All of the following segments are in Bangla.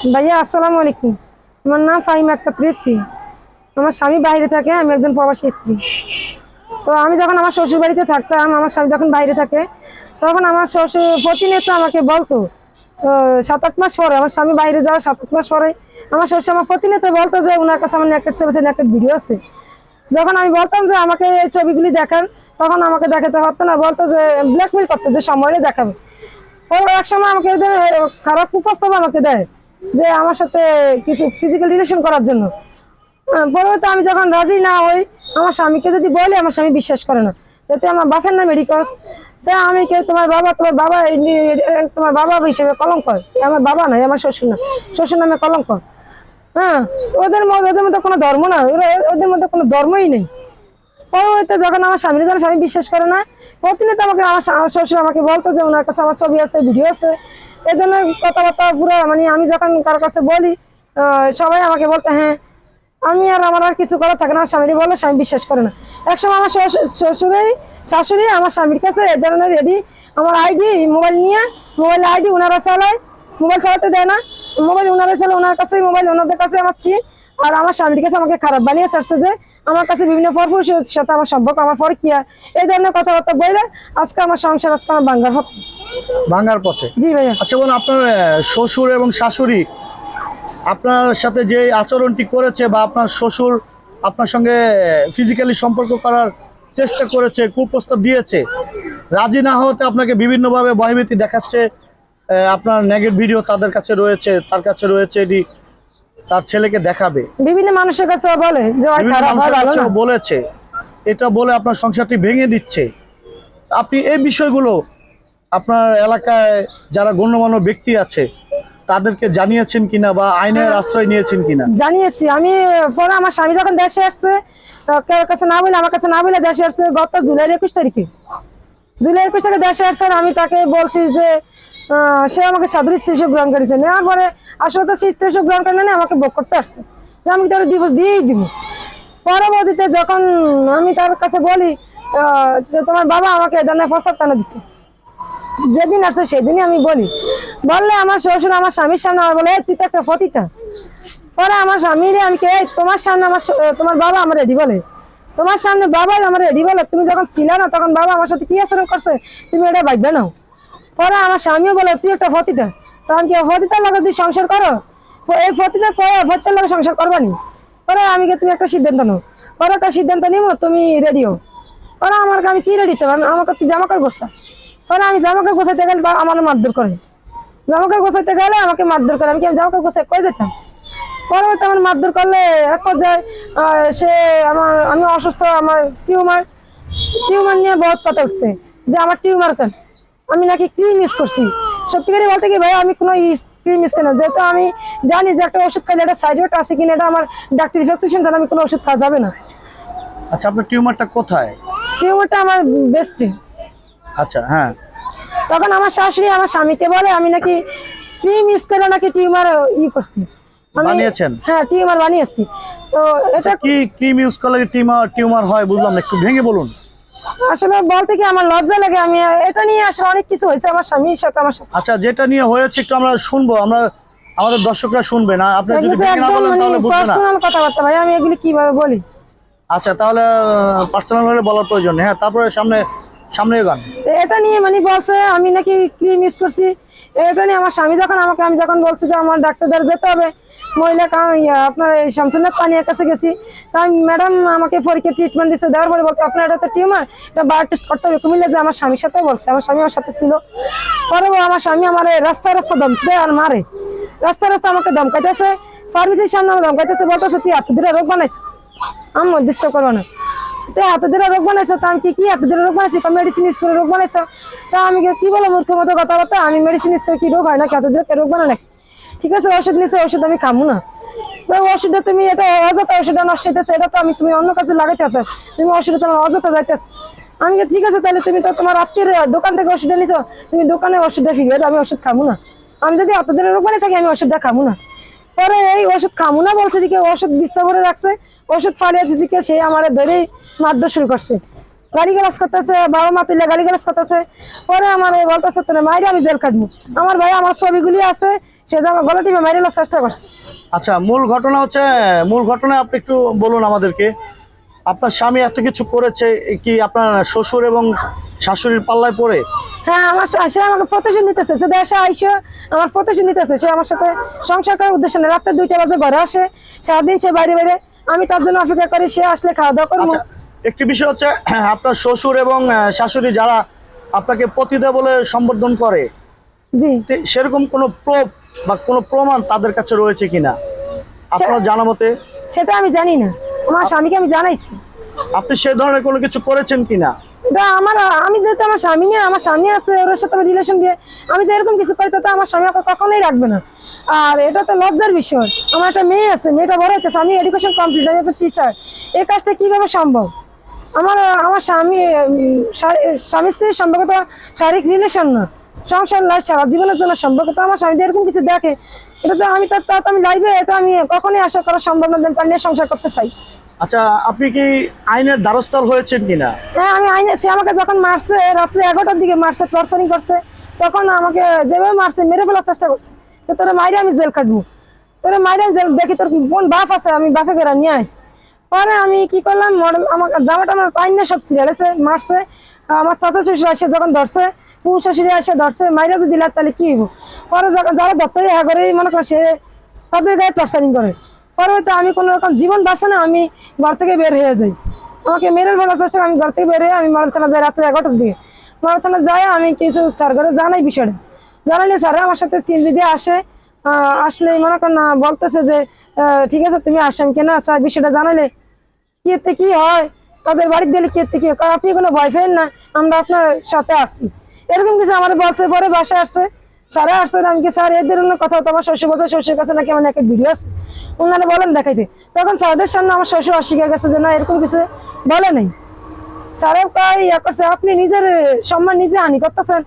ভাইয়া, আসসালামু আলাইকুম। আমার নাম ফাহিমা আক্তার তৃপ্তি। আমার স্বামী বাইরে থাকে, আমি একজন প্রবাসী স্ত্রী। তো আমি যখন আমার শ্বশুর বাড়িতে থাকতাম, আমার স্বামী যখন বাইরে থাকে, তখন আমার শ্বশুর প্রতিনিয়ত আমাকে বলতো সাত আট মাস পরে আমার স্বামী বাইরে যাওয়া সাত আট মাস পরে। আমার শ্বশুর আমার প্রতিনিয়ত বলতো যে, ওনার কাছে আমার নেকেট ছবি আছে নেকেট ভিডিও আছে। যখন আমি বলতাম যে, আমাকে এই ছবিগুলি দেখান, তখন আমাকে দেখাতে পারতো না, বলতো যে ব্ল্যাকমেল করতো যে, সময় দেখাবে। ও এক সময় আমাকে খারাপ কুপ্রস্তাব আমাকে দেয়। যে আমার সাথে কিছু ফিজিক্যাল রিলেশন করার জন্য। আহ, পরবর্তী আমি যখন রাজি না হই আমার স্বামীকে যদি বলি আমার স্বামী বিশ্বাস করে না। যাতে আমার বাপের নামে রিকস তাই আমি কে তোমার বাবা তোমার বাবা তোমার বাবা হিসেবে কলঙ্ক। আমার বাবা নাই আমার শ্বশুর না। শ্বশুর নামে কলঙ্ক। হ্যাঁ ওদের মধ্যে ওদের মধ্যে কোনো ধর্ম না। ওদের মধ্যে কোনো ধর্মই নেই। পরবর্তীতে যখন আমার স্বামীর যখন স্বামী বিশ্বাস করে না প্রতিনিয়ত আমাকে আমার শ্বশুর আমাকে বলতো যে ওনার কাছে আমার ছবি আছে ভিডিও আছে। এই জন্য কথাবার্তা পুরো মানে আমি যখন কার কাছে বলি সবাই আমাকে বলতে হ্যাঁ আমি আর আমার আর কিছু করার থাকে না, স্বামীরই বলে, স্বামী বিশ্বাস করে না। একসময় আমার শ্বশুর- শ্বশুরই, শাশুড়ি আমার স্বামীর কাছে এ ধরনের রেডি আমার আইডি মোবাইল নিয়ে মোবাইল আইডি ওনারা চালায় মোবাইল চালাতে দেয় না মোবাইল ওনারা চালায় ওনার কাছে মোবাইল ওনাদের কাছে আমার সিম আর আমার স্বামীর কাছে আমাকে খারাপ বানিয়ে ছাড়ছে যে আমার কাছে বিভিন্ন পরপুরুষের সাথে আমার সম্পর্ক আমার ফরকিয়া এই ধরনের কথাবার্তা বললে আজকে আমার সংসার আজকে আমার বাঙ্গার হক ভাঙার পথে? জি ভাইয়া। আচ্ছা বোন আপনার শ্বশুর এবং শাশুড়ি আপনার সাথে যে আচরণটি করেছে বা আপনার শ্বশুর আপনার সঙ্গে ফিজিক্যালি সম্পর্ক করার চেষ্টা করেছে কুপ্রস্তাব দিয়েছে রাজি না হতে আপনাকে বিভিন্নভাবে ভয়ভীতি দেখাচ্ছে আপনার নেগেট ভিডিও তাদের কাছে রয়েছে তার কাছে রয়েছে এটি তার ছেলেকে দেখাবে। বিভিন্ন মানুষের কাছে বলে যে হয় বলেছে। এটা বলে আপনার সংসারটি ভেঙে দিচ্ছে। আপনি এই বিষয়গুলো আপনার এলাকায় যারা গণ্যমান্য ব্যক্তি আছে তাদেরকে জানিয়েছেন কিনা বা আইনের আশ্রয় নিয়েছেন কিনা? জানিয়েছি। আমি পরে আমার স্বামী যখন দেশে আসছে কারোর কাছে না বলে আমার কাছে না বলে দেশে আসছে গত জুলাইয়ের একুশ তারিখে। জুলাই একুশ তারিখে দেশে আসছে আমি তাকে বলছি যে সে আমাকে সাধুর স্ত্রী হিসেবে গ্রহণ করেছে। নেওয়ার পরে আসলে তো সেই স্ত্রী হিসেবে গ্রহণ করে না আমাকে ভোগ করতে আসছে। আমি তার ডিভোর্স দিয়েই দিব। পরবর্তীতে যখন আমি তার কাছে বলি যে তোমার বাবা আমাকে এ ধরনের প্রস্তাব কেন দিচ্ছে যেদিন আসছে সেদিনই আমি বলি। বললে আমার শ্বশুর আমার স্বামীর সামনে আমার বলে তুই তো একটা ফতিতা পরে আমার স্বামীর আমি কে "এই, তোমার সামনে আমার তোমার বাবা আমার রেডি বলে। তোমার সামনে বাবা আমার রেডি বলে। তুমি যখন ছিলে না তখন বাবা আমার সাথে কি আচরণ করছে? তুমি এটা ভাববে নাও পরে আমার স্বামীও বলে, তুই একটা ফতিতা তখন কি ফতিতার লগে তুই সংসার করো? এই ফতিতা পরে ফতিতার লগে সংসার করবানি পরে আমি তুমি একটা সিদ্ধান্ত নাও। পরে একটা সিদ্ধান্ত নিব, তুমি রেডিও পরে আমার আমি কি রেডি তো আমি, আমাকে তুই জামা কাপড় বসা পরে আমি জামা কাপড় গেলে বা আমার মারধর করে। জামা কাপড় গেলে আমাকে মারধর করে। আমি কি জামা কাপড় গোছাই কই যেতাম? পরবর্তী আমার মারধর করলে এক পর্যায়ে সে আমার, আমি অসুস্থ, আমার টিউমার টিউমার নিয়ে বহুত কথা উঠছে যে আমার টিউমার কেন? আমি নাকি ক্রিম ইউজ করছি। সত্যিকারই বলতে কি ভাই আমি কোনো ক্রিম ইউজ করি না। যেহেতু আমি জানি যে একটা ওষুধ খাইলে একটা সাইড এফেক্ট আছে কিনা এটা আমার ডাক্তার প্রেসক্রিপশন জানা আমি কোনো ওষুধ খাওয়া যাবে না। আচ্ছা আপনার টিউমারটা কোথায়? টিউমারটা আমার বেস্টে আচ্ছা হ্যাঁ। তখন আমার শাশুড়ি আমার স্বামীকে বলে আমি নাকি ক্রিম ইউজ করে নাকি টিউমার ই করছি। বানিয়েছেন? হ্যাঁ টিউমার বানিয়েছি। তো এটা কি ক্রিম ইউজ করলে টিউমার টিউমার হয় বুঝলাম না একটু ভেঙে বলুন। আসলে বলতে কি আমার লজ্জা লাগে আমি এটা নিয়ে আসলে অনেক কিছু হয়েছে আমার স্বামীর সাথে আমার সাথে। আচ্ছা যেটা নিয়ে হয়েছে একটু আমরা শুনব আমরা আমাদের দর্শকরা শুনবে না আপনি যদি ভেঙে না বলেন মানে তাহলে বুঝবে না। পার্সোনাল কথাবার্তা ভাই আমি এগুলি কীভাবে বলি? আচ্ছা তাহলে পার্সোনাল হলে বলার প্রয়োজন নেই। হ্যাঁ তারপরে সামনে সামনে গান। এটা নিয়ে মানে বলছে আমি নাকি ক্রিম ইউজ করছি। এটা নিয়ে আমার স্বামী যখন আমাকে, আমি যখন বলছি যে আমার ডাক্তারদের যেতে হবে, মহিলা আপনার এই শামসুন্নাথ পানিয়ার কাছে গেছি তাই ম্যাডাম আমাকে পরীক্ষা ট্রিটমেন্ট দিচ্ছে দেওয়ার পরে বলতে আপনার এটা তো টিউমার এটা বার টেস্ট করতে হবে। কুমিল্লা যে আমার স্বামীর সাথে বলছে, আমার স্বামী আমার সাথে ছিল। পরে আমার স্বামী আমার রাস্তায় রাস্তা ধমকে আর মারে। রাস্তা রাস্তা আমাকে দমকাইতেছে ফার্মেসির সামনে আমার ধমকাইতেছে, বলতেছে, তুই এত দূরে রোগ বানাইছ? আমি ডিস্টার্ব করব না। তো এত দিনে রোগ বানাইছো, তা আমি কি কি এত দিনে রোগ বানাইছি? মেডিসিন ইউজ করে রোগ বানাইছো? তা আমি কি- বলো মূর্খের মতো কথাবার্তা আমি মেডিসিন ইউজ করে কি রোগ হয় না এত দিনে রোগ বানায় নাকি? ঠিক আছে ওষুধ নিয়েছো ওষুধ আমি খামু না। ওষুধে তুমি এটা অযথা ওষুধটা নষ্ট হইতেছে এটা তো আমি তুমি অন্য কাজে লাগাইতে হতো তুমি ওষুধে তোমার অযথা যাইতেছে। আমি ঠিক আছে, তাহলে তুমি তো তোমার আত্মীয় দোকান থেকে ওষুধটা নিছো তুমি দোকানে ওষুধটা ফিরিয়ে আমি ওষুধ খামু না। আমি যদি এত দিনের রোগ বানিয়ে থাকি, আমি ওষুধটা খামু না। পরে এই ওষুধ খামু না, বলছে দিকে ওষুধ বিস্তার করে রাখছে, ওষুধ ফালিয়ে দিকে সে আমার ধরেই মারধর শুরু করছে। গাড়ি গালাজ করতেছে, বাবা মা তুলে গাড়ি গালাজ করতেছে। পরে আমার বলতেছে, তোরা মাইরে আমি জেল কাটবো আমার ভাই, আমার ছবিগুলি আছে, সে যে আমার গলা টিপে মাইরে চেষ্টা করছে। আচ্ছা মূল ঘটনা হচ্ছে, মূল ঘটনা আপনি একটু বলুন আমাদেরকে। আপনার স্বামী এত কিছু করেছে কি আপনার শ্বশুর এবং শাশুড়ির পাল্লায় পড়ে? হ্যাঁ আমার সে আমাকে প্রতিশোধ নিতেছে। সে দেশে আইসে আমার প্রতিশোধ নিতেছে। সে আমার সাথে সংসার করার উদ্দেশ্যে না রাত্রে দুইটা বাজে ঘরে আসে। সারাদিন সে বাইরে বাইরে। আমি তার জন্য অপেক্ষা করি সে আসলে খাওয়া দাওয়া করব। আচ্ছা একটি বিষয় হচ্ছে আপনার শ্বশুর এবং শাশুড়ি যারা আপনাকে পতিদেব বলে সম্বোধন করে জি। সেরকম কোনো প্রুফ বা কোনো প্রমাণ তাদের কাছে রয়েছে কিনা? আপনার জানা মতে? সেটা আমি জানি না। আমার স্বামীকে আমি জানাইছি। আপনি সে ধরনের কোনো কিছু করেছেন কিনা? আমার আমি যেহেতু আমার স্বামী নিয়ে আমার স্বামী আছে ওর সাথে রিলেশন দিয়ে আমি তো এরকম কিছু করি তো আমার স্বামী আমাকে কখনোই রাখবে না। আর এটা তো লজ্জার বিষয়। আমার একটা মেয়ে আছে মেয়েটা বড় হইতেছে আমি এডুকেশন কমপ্লিট আমি হচ্ছে টিচার এই কাজটা কীভাবে সম্ভব? আমার আমার স্বামী স্বামী স্ত্রীর সম্পর্ক তো শারীরিক রিলেশন না। সংসার লাইফ সারা জীবনের জন্য সম্পর্ক। তো আমার স্বামী এরকম কিছু দেখে এটা তো আমি তো তো আমি লাইভে এটা আমি কখনোই আশা করা সম্ভব না যে নিয়ে সংসার করতে চাই। আচ্ছা আপনি কি আইনের দ্বারস্থল হয়েছেন কিনা? হ্যাঁ আমি আইনে সে আমাকে যখন মারছে রাত্রে এগারোটার দিকে মারছে টর্চারিং করছে তখন আমাকে যেভাবে মারছে মেরে ফেলার চেষ্টা করছে। তো তোরা মাইরে আমি জেল কাটবো তোরা মাইরে আমি জেল দেখি তোর বোন বাপ আছে আমি বাপে গেরা নিয়ে আসি পরে আমি কি করলাম মডেল আমার জামাটা আমার আইন সব সিরিয়াল আছে মারছে আমার চাচা শ্বশুর আসে যখন ধরছে পু শ্বশুরে এসে ধরছে মাইরা যদি তাহলে কি পরে যারা ধরতে হ্যাঁ করে মনে করে সে তাদের গায়ে করে। পরে তো আমি কোনো রকম জীবন বাঁচে না, আমি ঘর থেকে বের হয়ে যাই। আমাকে মেরের বলার চেষ্টা করে আমি ঘর থেকে বের হয়ে আমি মারাথানা যাই রাত্রে এগারোটার দিকে। মারাথানা যাই, আমি কিছু স্যার ঘরে জানাই বিষয়টা। জানাইলে স্যার আমার সাথে চিনজি দিয়ে আসে। আসলে মনে করেন না, বলতেছে যে ঠিক আছে, তুমি আসো, আমি কেন স্যার বিষয়টা জানাইলে, কি এতে কি হয়? তাদের বাড়িতে দিলে কি এতে কি হয়? আপনি কোনো ভয় বয়ফ্রেন্ড না, আমরা আপনার সাথে আসছি এরকম কিছু আমাদের বলছে পরে বাসায় আসছে স্যারে আসছে আমি কি স্যার এই ধরনের কথা তো আমার শ্বশুর বলছে শ্বশুর কাছে নাকি আমার একটা ভিডিও আছে? ওনারা বলেন দেখাইতে। তখন স্যারদের সামনে আমার শ্বশুর অস্বীকার গেছে যে না এরকম কিছু বলে নাই। স্যারের কয় ইয়া করছে আপনি নিজের সম্মান নিজে হানি করতেছেন।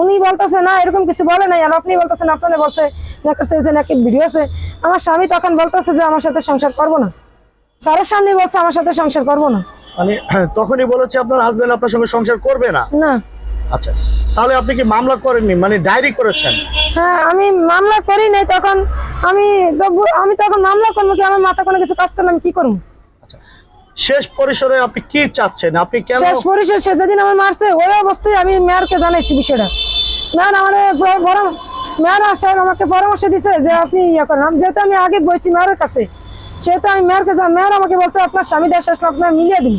উনি বলতেছে না এরকম কিছু বলে নাই। আর আপনি বলতেছেন আপনারা বলছে না করছে যে নাকি ভিডিও আছে। আমার স্বামী তখন বলতেছে যে আমার সাথে সংসার করব না। স্যারের সামনে বলছে আমার সাথে সংসার করব না। মানে তখনই বলেছে আপনার হাজবেন্ড আপনার সঙ্গে সংসার করবে না। না। আচ্ছা তাহলে আপনি কি মামলা করেননি? মানে ডায়েরি করেছেন? হ্যাঁ আমি মামলা করি নাই তখন আমি আমি তখন মামলা করব কি আমার মাথা কোনো কিছু কাজ কি করব? শেষ পরিসরে আপনি কি চাচ্ছেন? আপনি কেন শেষ সে যেদিন আমার মারছে ওই অবস্থায় আমি মেয়রকে জানাইছি বিষয়টা। মেয়র আমার মেয়র সাহেব আমাকে পরামর্শ দিছে যে আপনি ইয়ে করেন। আমি যেহেতু আমি আগে বলছি মেয়রের কাছে সেহেতু আমি মেয়রকে মেয়র আমাকে বলছে আপনার স্বামী দেশ আসলে আপনার মিলিয়ে দিন।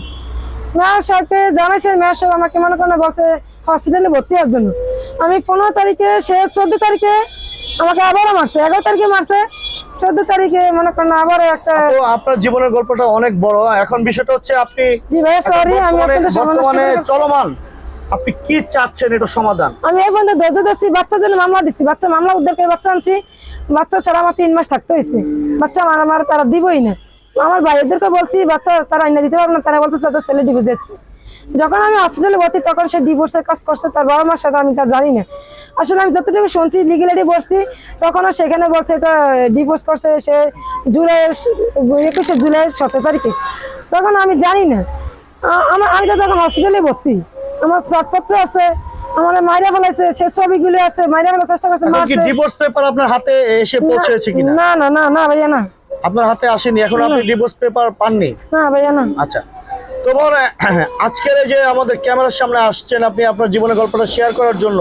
মেয়র সাহেবকে জানাইছে মেয়র সাহেব আমাকে মনে করেন বলছে হসপিটালে ভর্তি হওয়ার জন্য। আমি পনেরো তারিখে সে চোদ্দ তারিখে আমাকে আবারও মারছে। এগারো তারিখে মারছে চোদ্দ তারিখে মনে করেন আবারও একটা আপনার জীবনের গল্পটা অনেক বড় এখন বিষয়টা হচ্ছে আপনি জি ভাই সরি আমি বর্তমানে। চলমান। আপনি কি চাচ্ছেন এটা সমাধান? আমি পর্যন্ত ধৈর্য ধরছি বাচ্চার জন্য মামলা দিচ্ছি বাচ্চা মামলা উদ্ধার করে বাচ্চা আনছি। বাচ্চা ছাড়া আমার তিন মাস থাকতে হয়েছে। বাচ্চা আমার আমার তারা দিবই না। আমার ভাইদেরকে বলছি বাচ্চা তারা আইনা দিতে পারবে না তারা বলছে তাদের ছেলে ডিভোর্স দিচ্ছে যখন আমি হসপিটালে ভর্তি তখন সে ডিভোর্সের কাজ করছে তার বাবা মার সাথে আমি তা জানি না। আসলে আমি যতটুকু শুনছি লিগেলারি বসছি তখনও সেখানে বলছে এটা ডিভোর্স করছে সে জুলাই একুশে জুলাই সতেরো তারিখে। তখন আমি জানি না। আমার আমি তো তখন হসপিটালে ভর্তি। আমার চাটপত্র আছে আমার মাইরা ফেলাইছে সে ছবিগুলো আছে মাইরা ফেলার চেষ্টা করছে এখন মারছে। ডিভোর্স পেপার আপনার হাতে এসে পৌঁছেছে কিনা? না না না না ভাইয়া না। আপনার হাতে আসেনি এখন আপনি ডিভোর্স পেপার পাননি? না ভাইয়া না। আচ্ছা। তো বোন, আজকের এই যে আমাদের ক্যামেরার সামনে আসছেন আপনি আপনার জীবনের গল্পটা শেয়ার করার জন্য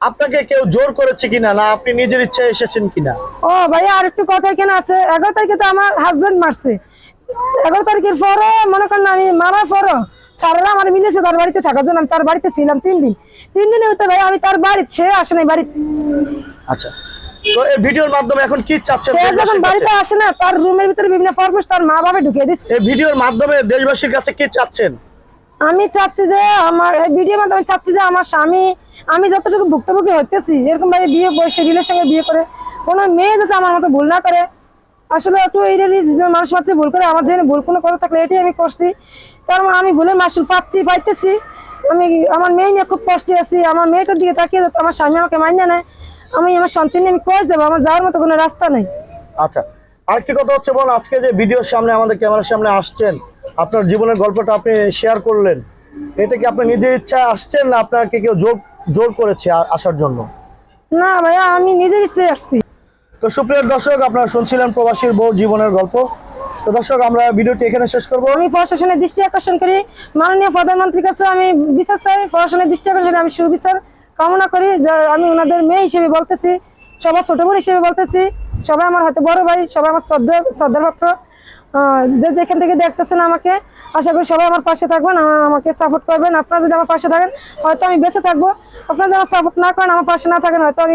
আপনাকে কেউ জোর করেছে কিনা না আপনি নিজের ইচ্ছায় এসেছেন কিনা? ও ভাইয়া আর একটু কথা কেন আছে। এগারো তারিখে তো আমার হাজবেন্ড মারছে। এগারো তারিখের পরে মনে করেন আমি মারার পরও ছাড়ারা আমার মিলেছে তার বাড়িতে থাকার জন্য আমি তার বাড়িতে ছিলাম তিন দিন। তিন দিনে হতে ভাই আমি তার বাড়ি সে আসে নাই বাড়িতে। আচ্ছা। তো এই ভিডিওর মাধ্যমে এখন কি চাচ্ছেন সে যখন বাড়িতে আসে না তার রুমের ভিতরে বিভিন্ন ফরমেশ তার মা বাবা ঢুকিয়ে দিচ্ছে এই ভিডিওর মাধ্যমে দেশবাসীর কাছে কি চাচ্ছেন? আমি চাচ্ছি যে আমার এই ভিডিওর মাধ্যমে চাচ্ছি যে আমার স্বামী আমি যতটুকু ভুক্তভোগী হইতেছি এরকম ভাবে বিয়ে বয়সে রিলের সঙ্গে বিয়ে করে কোনো মেয়ে যাতে আমার মতো ভুল না করে। আসলে একটু এই মানুষ মাত্র ভুল করে আমার যেন ভুল কোনো করে থাকলে এটাই আমি করছি। তার মানে আমি ভুলের মাসুল পাচ্ছি পাইতেছি। আমি আমার মেয়ে নিয়ে খুব কষ্টে আছি আমার মেয়েটার দিকে তাকিয়ে আমার স্বামী আমাকে মান্য নেয়। আমি আমার সন্তান আমি কই যাব? আমার যাওয়ার মতো কোনো রাস্তা নেই। আচ্ছা আরেকটি কথা হচ্ছে বল আজকে যে ভিডিওর সামনে আমাদের ক্যামেরার সামনে আসছেন আপনার জীবনের গল্পটা আপনি শেয়ার করলেন এটা কি আপনি নিজের ইচ্ছা আসছেন না আপনাকে কেউ জোর জোর করেছে আসার জন্য? না ভাইয়া আমি নিজের ইচ্ছে আসছি। তো সুপ্রিয় দর্শক আপনারা শুনছিলেন প্রবাসীর বউ জীবনের গল্প। তো দর্শক আমরা ভিডিওটি এখানে শেষ করব। আমি প্রশাসনের দৃষ্টি আকর্ষণ করি। মাননীয় প্রধানমন্ত্রীর কাছে আমি বিচার চাই। প্রশাসনের দৃষ্টি আকর্ষণে আমি সুবিচার। কামনা করি আমি ওনাদের মেয়ে হিসেবে বলতেছি সবার ছোট বোন হিসেবে বলতেছি, সবাই আমার হয়তো বড় ভাই, সবাই আমার শ্রদ্ধা শ্রদ্ধা ভক্ত। যে যেখান থেকে দেখতেছেন আমাকে, আশা করি সবাই আমার পাশে থাকবেন আমাকে সাপোর্ট করবেন। আপনারা যদি আমার পাশে থাকেন, হয়তো আমি বেঁচে থাকব। আপনারা যদি আমার সাপোর্ট না করেন, আমার পাশে না থাকেন, হয়তো আমি